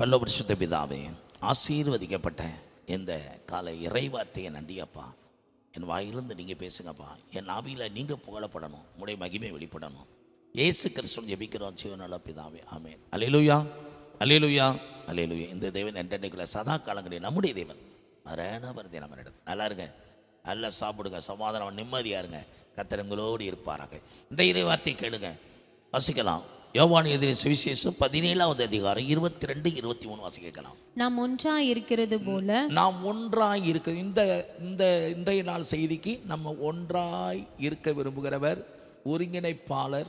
பல்லோபரிசுத்த பிதாவே ஆசீர்வதிக்கப்பட்ட இந்த காலை இறைவார்த்தையை நன்றியப்பா. என் வாயிலிருந்து நீங்கள் பேசுங்கப்பா. என் ஆவியில் நீங்கள் புகழப்படணும். உடைய மகிமை வெளிப்படணும். ஏசு கிறிஸ்துவன் ஜெபிக்கிறோம். சிவனல்ல பிதாவே ஆமென். அலையலுயா அலையலுயா அலையலுயா இந்த தேவன் என்றென்னைக்குள்ள சதா காலங்களில் நம்முடைய தேவன். மரணவர்த்தி நம்ம நடத்து நல்லா இருங்க. நல்லா சாப்பிடுங்க. சமாதானம் நிம்மதியாக இருங்க. கத்திரங்களோடு இருப்பாராக. இந்த இறை வார்த்தை கேளுங்க. வசிக்கலாம். யோவான் எதிரி சுவிசேஷம் பதினேழாவது அதிகாரம் இருபத்தி ரெண்டு இருபத்தி மூணு வாசிக்கலாம். நாம் ஒன்றாய் இருக்கிறது போல நாம் ஒன்றாய் இருக்க இந்த இந்த இன்றைய நாள் செய்திக்கு நம்ம ஒன்றாய் இருக்க விரும்புகிறவர் ஒருங்கிணைப்பாளர்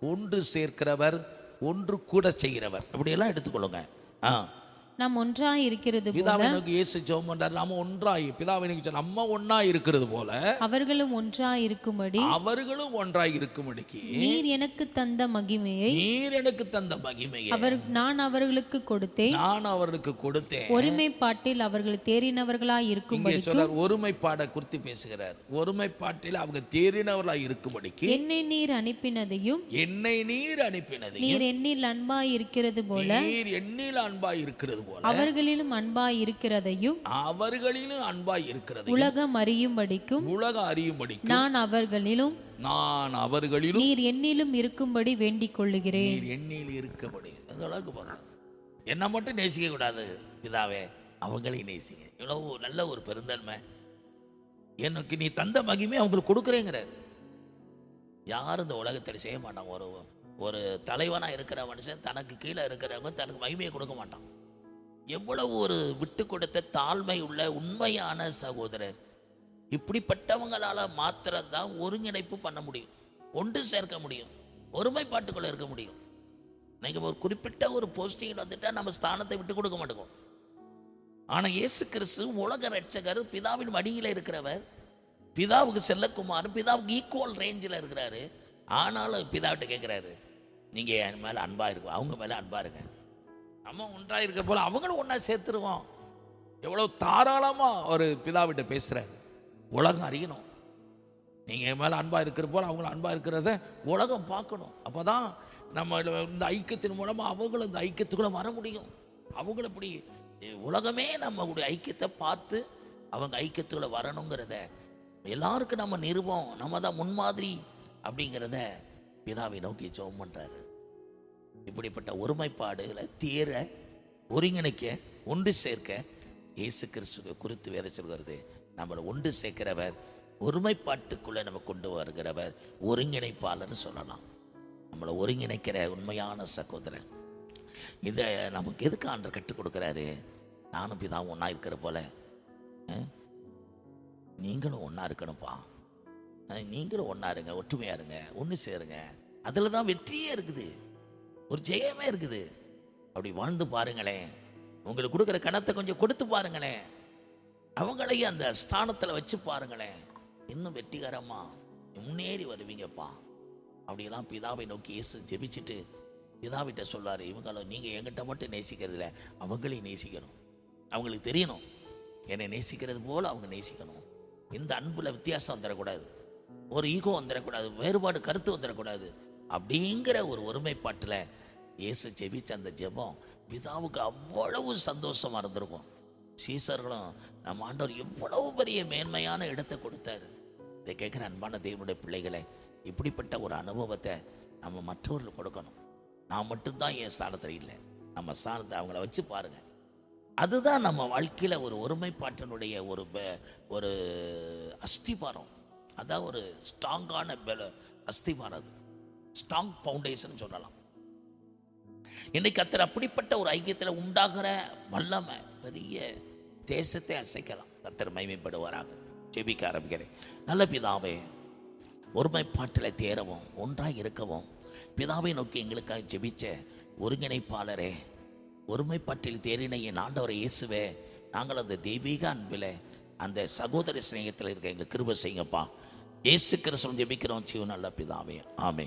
ஒன்று சேர்க்கிறவர் ஒன்று கூட செய்கிறவர். அப்படியெல்லாம் எடுத்துக்கொள்ளுங்க. ஆ. நாம் ஒன்றாய் இருக்கிறது பிதாவை நோக்கி இயேசு ஜெபம் பண்றாரு. நாம ஒன்றாய் பிதாவை சொன்ன, நம்ம ஒன்றா இருக்கிறது போல அவர்களும் ஒன்றாய் இருக்கும்படி அவர்களும் ஒன்றாய் இருக்கும்படிக்கு நீர் எனக்கு தந்த மகிமையை நீர் எனக்கு தந்த மகிமையை அவர் நான் அவர்களுக்கு கொடுத்தேன். நான் அவர்களுக்கு கொடுத்தேன். ஒருமைப்பாட்டில் அவர்கள் தேறினவர்களாய் இருக்கும்படி சொல்றார் ஒருமைப்பாடை குறித்து பேசுகிறார். ஒருமைப்பாட்டில் அவங்க தேறினவர்களாய் இருக்கும்படிக்கு என்னை நீர் அனுப்பினதையும் என்னை நீர் அனுப்பினது நீர் என்னில் அன்பாய் இருக்கிறது போல நீர் எண்ணில் அன்பாய் இருக்கிறது போல அவர்களிலும் அன்பாய் இருக்கிறதையும் அவர்களிலும் அன்பாய் இருக்கிறது உலகம் அறியும்படிக்கும் உலக அறியும்படிக்கு நான் அவர்களிலும் நான் அவர்களிலும் நீர் என்னிலும் இருக்கும்படி வேண்டிக் கொள்ளுகிறேன் நீர் எண்ணில் இருக்கபடி அந்த அளவுக்கு பார்க்கணும் என்னை மட்டும் நேசிக்க கூடாது பிதாவே. அவங்களையும் நேசிங்க. இவ்வளவு நல்ல ஒரு பெருந்தன்மை. எனக்கு நீ தந்த மகிமை அவங்களுக்கு கொடுக்குறேங்கிறார். யாரும் இந்த உலகத்தில் செய்ய மாட்டாங்க ஒரு ஒரு தலைவனாக இருக்கிற மனுஷன் தனக்கு கீழே இருக்கிறவங்க தனக்கு மகிமையை கொடுக்க மாட்டான். எவ்வளவு ஒரு விட்டு கொடுத்த தாழ்மை உள்ள உண்மையான சகோதரர். இப்படிப்பட்டவங்களால் மாத்திரம்தான் ஒருங்கிணைப்பு பண்ண முடியும். ஒன்று சேர்க்க முடியும். ஒருமைப்பாட்டுக்குள்ள இருக்க முடியும். நீங்கள் ஒரு குறிப்பிட்ட ஒரு போஸ்டிங்கில் வந்துட்டால் நம்ம ஸ்தானத்தை விட்டு கொடுக்க மாட்டோம். ஆனால் இயேசு கிறிஸ்து உலக ரட்சகர் பிதாவின் வடியில் இருக்கிறவர் பிதாவுக்கு செல்லக்குமார் பிதாவுக்கு ஈக்குவல் ரேஞ்சில் இருக்கிறாரு. ஆனாலும் பிதாவிட்ட கேட்குறாரு நீங்கள் என் மேலே அன்பாக இருக்கும் அவங்க மேலே அன்பாக இருங்க. நம்ம ஒன்றாக இருக்க போல அவங்களும் ஒன்றா சேர்த்துருவோம். எவ்வளோ தாராளமாக ஒரு பிதாவிட்ட பேசுகிறாரு உலகம் அறியணும். நீங்கள் என் மேலே அன்பாக இருக்கிற போல் அவங்களும் அன்பாக இருக்கிறத உலகம் பார்க்கணும். அப்போ தான் நம்ம இந்த ஐக்கியத்தின் மூலமாக அவங்களும் இந்த ஐக்கியத்துக்குள்ளே வர முடியும். அவங்கள இப்படி உலகமே நம்மளுடைய ஐக்கியத்தை பார்த்து அவங்க ஐக்கியத்துக்குள்ளே வரணுங்கிறத எல்லாருக்கும் நம்ம நிறுவோம் நம்ம தான் முன்மாதிரி அப்படிங்கிறத பிதாவை நோக்கி ஜெபம் பண்ணுறாரு இப்படிப்பட்ட ஒருமைப்பாடுகளை தீர ஒருங்கிணைக்க ஒன்று சேர்க்க இயேசு கிறிஸ்து குறித்து வேத சொல்கிறது. நம்மளை ஒன்று சேர்க்கிறவர் ஒருமைப்பாட்டுக்குள்ளே நம்ம கொண்டு வருகிறவர் ஒருங்கிணைப்பாளர்னு சொல்லலாம். நம்மளை ஒருங்கிணைக்கிற உண்மையான சகோதரன் இதை நமக்கு எதுக்கு ஆண்டர் கற்றுக் கொடுக்குறாரு? நானும் பிதாவும் ஒன்றா இருக்கிற போல. நீங்களும் ஒன்றா இருக்கணும்ப்பா. நீங்களும் ஒன்றா இருங்க ஒற்றுமையாக இருங்க ஒன்று சேருங்க. அதில் தான் வெற்றியே இருக்குது. ஒரு ஜெயமே இருக்குது. அப்படி வாழ்ந்து பாருங்களேன். உங்களுக்கு கொடுக்குற கணத்தை கொஞ்சம் கொடுத்து பாருங்களேன். அவங்களையும் அந்த ஸ்தானத்தில் வச்சு பாருங்களேன். இன்னும் வெற்றிகரமாக முன்னேறி வருவீங்கப்பா. அப்படிலாம் பிதாவை நோக்கி இயேசு ஜெபிச்சுட்டு பிதாவிட்ட சொல்லார் இவங்களும் நீங்கள் எங்கிட்ட மட்டும் நேசிக்கிறதில்ல அவங்களையும் நேசிக்கணும். அவங்களுக்கு தெரியணும். என்னை நேசிக்கிறது போல் அவங்க நேசிக்கணும். இந்த அன்பில் வித்தியாசம் வந்துடக்கூடாது. ஒரு ஈகோ வந்துடக்கூடாது. வேறுபாடு கருத்து வந்துடக்கூடாது. அப்படிங்கிற ஒரு ஒருமைப்பாட்டில் இயேசு ஜெபிச்ச அந்த ஜெபம் பிதாவுக்கு அவ்வளவு சந்தோஷமாக இருந்திருக்கும். சீசர்களும் நம்ம ஆண்டவர் எவ்வளவு பெரிய மேன்மையான இடத்தை கொடுத்தாரு. இதை கேட்குற அன்பான தேவனுடைய பிள்ளைகளை இப்படிப்பட்ட ஒரு அனுபவத்தை நம்ம மற்றவர்களுக்கு கொடுக்கணும். நான் மட்டும்தான் என் ஸ்தானத்தில் இல்லை. நம்ம ஸ்தானத்தை அவங்கள வச்சு பாருங்கள் அதுதான் நம்ம வாழ்க்கையில் ஒரு ஒருமைப்பாட்டினுடைய ஒரு ஒரு அஸ்திபாரம். அதான் ஒரு ஸ்ட்ராங்கான பெல அஸ்திபாரம் அது. ஸ்ட்ராங் ஃபவுண்டேஷன் சொல்லலாம். இன்னைக்கு அத்தர் அப்படிப்பட்ட ஒரு ஐக்கியத்தில் உண்டாகிற வல்லமை பெரிய தேசத்தை அசைக்கலாம். கத்தர் மைமைப்படுவாராக ஜெபிக்க ஆரம்பிக்கிறேன். நல்ல பிதாவே ஒருமைப்பாட்டில் தேரவும் ஒன்றாக இருக்கவும் பிதாவை நோக்கி எங்களுக்காக ஜெபிச்ச ஒருங்கிணைப்பாளரே ஒருமைப்பாட்டில் தேறின என் ஆண்டவரை இயேசுவே நாங்கள் அந்த தெய்வீக அன்பில் அந்த சகோதர சிநேகத்தில் இருக்க எங்களுக்கு கிருப செய்யுங்கப்பா. இயேசு கிருஷ்ணன் ஜெபிக்கிறோம். ஜீவன் நல்ல பிதாவே. ஆமே